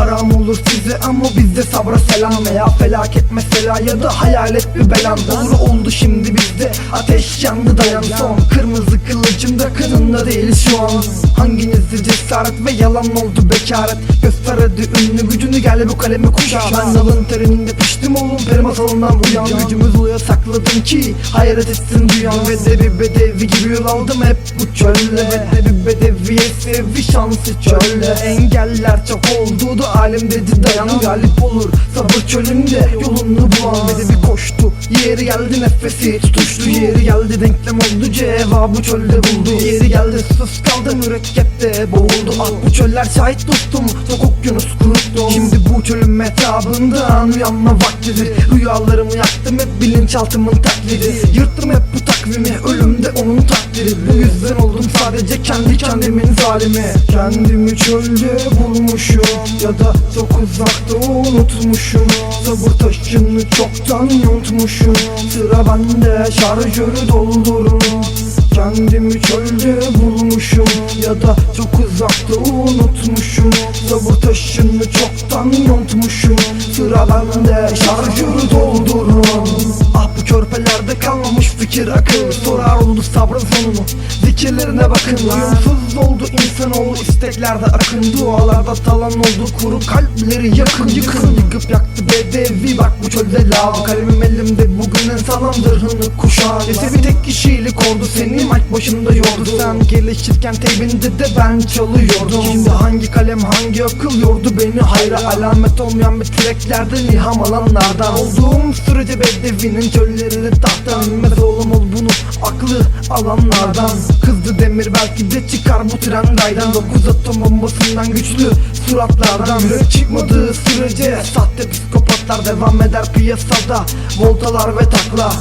Haram olur size ama bizde sabra selam. Veya felaket mesela ya da hayalet bir belan Olur oldu şimdi bizde ateş yandı dayan son. Kırmızı kılıcımda kanında değil şu an. Hanginizde cesaret ve yalan oldu bekaret? Göster hadi ünlü gücünü gel bu kalemi kuşa Ben dalın terinde piştim oğlum peri masalından uyan Gücümüz oluyor sakladım ki hayret etsin duyan Ve de bir bedevi gibi yol aldım hep bu çölde Ve de bir şansı çölde. Engeller çok oldu da alim dedi dayan Galip olur. Sabır çölünde yolunu bulan Ve de bir koştu. Yeri geldi nefesi tutuştu. Yeri geldi denklem oldu cevabı çölde buldu. Yeri geldi sus kaldı mürekkepte boğuldu. Ah bu çöller şahit dostum çok okyanus kuruttum Şimdi bu çölün metabından uyanma vaktidir. Rüyalarımı yaktım hep bilinçaltımın taklidi. Yırttım hep bu takvimi ölümde onun takdiri. Bu yüzden oldum sadece kendi kendimin zalimi Kendimi çölde bulmuşum ya da çok uzakta unutmuşum. Sabır taşını çoktan yontmuşum. Sıra bende şarjörü doldurun. Kendimi çölde bulmuşum ya da çok uzakta unutmuşum. Sabır taşını çoktan yontmuşum. Sıra bende şarjörü doldurun Ah bu körpelerde kalmamış fikir akıl. Sorar oldu sabrın sonunu. Zikirlerine bakın. Uyumsuz oldu insanoğlu isteklerde akın. Dualarda talan oldu kuru kalpleri yakın. Yıkın yıkıp yaktı bedevi. Bak bu çölde lav. Kalemim elimde bugünün sağlam zırhını kuşağı. Ese bir tek kişilik ordu seni mic başında yordu. Sen gelişirken teybinde de ben çalıyordum. Şimdi hangi kalem hangi akıl yordu beni? Hayra Alamet olmayan bir treklerden ilham alanlardan. Olduğum sürece bedevinin çöllerini tahttan inmez oğlum ol bunu aklı alanlardan. Kızdı demir belki de çıkar bu tren raydan. Dokuz atom bombasından güçlü suratlardan. Yürek çıkmadığı sürece sahte psikopatlar devam eder piyasada. Voltalar ve takla